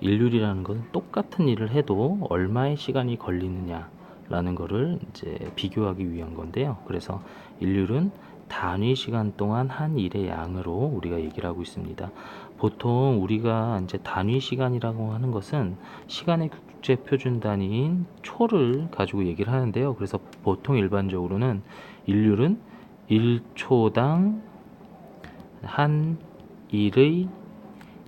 일률이라는 건 똑같은 일을 해도 얼마의 시간이 걸리느냐라는 거를 이제 비교하기 위한 건데요. 그래서 일률은 단위 시간 동안 한 일의 양으로 우리가 얘기를 하고 있습니다. 보통 우리가 이제 단위 시간이라고 하는 것은 시간의 국제 표준 단위인 초를 가지고 얘기를 하는데요. 그래서 보통 일반적으로는 일률은 1초당 한 일의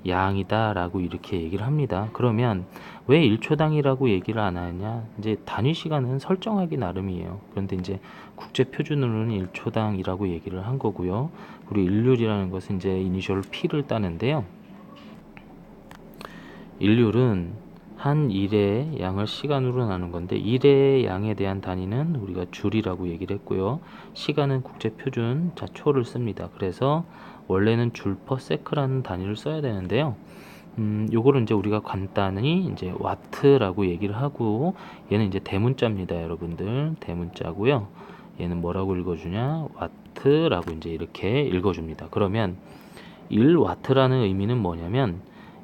양이다라고 이렇게 얘기를 합니다. 그러면 왜 1초당이라고 얘기를 안 하냐? 이제 단위 시간은 설정하기 나름이에요. 그런데 이제 국제 표준으로는 1초당이라고 얘기를 한 거고요. 그리고 일률이라는 것은 이제 이니셜 P를 따는데요. 일률은 한 일의 양을 시간으로 나눈 건데 일의 양에 대한 단위는 우리가 줄이라고 얘기를 했고요. 시간은 국제 표준 자 초를 씁니다. 그래서 원래는 줄 퍼 세크라는 단위를 써야 되는데요. 음, 요거를 이제 우리가 간단히 이제 와트라고 얘기를 하고 얘는 이제 대문자입니다, 여러분들. 대문자고요. 얘는 뭐라고 읽어주냐? 와트라고 이제 이렇게 읽어줍니다. 그러면 1와트라는 의미는 뭐냐면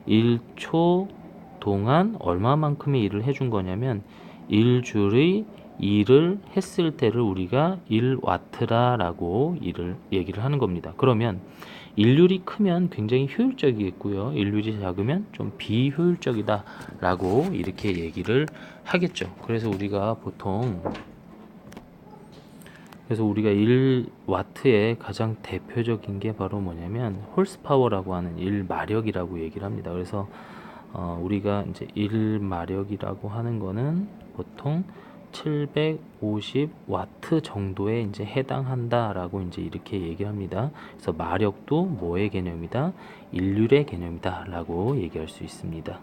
1초 동안 얼마만큼의 일을 해준 거냐면 1줄의 일을 했을 때를 우리가 1와트라라고 일을 얘기를 하는 겁니다. 그러면 일률이 크면 굉장히 효율적이겠고요. 일률이 작으면 좀 비효율적이다라고 이렇게 얘기를 하겠죠. 그래서 우리가 보통 그래서 우리가 1와트의 가장 대표적인 게 바로 뭐냐면 홀스파워라고 하는 1마력이라고 얘기를 합니다. 그래서 어, 우리가 이제 1마력이라고 하는 거는 보통 750와트 정도에 이제 해당한다라고 이제 이렇게 얘기를 합니다. 그래서 마력도 뭐의 개념이다? 인률의 개념이다라고 얘기할 수 있습니다.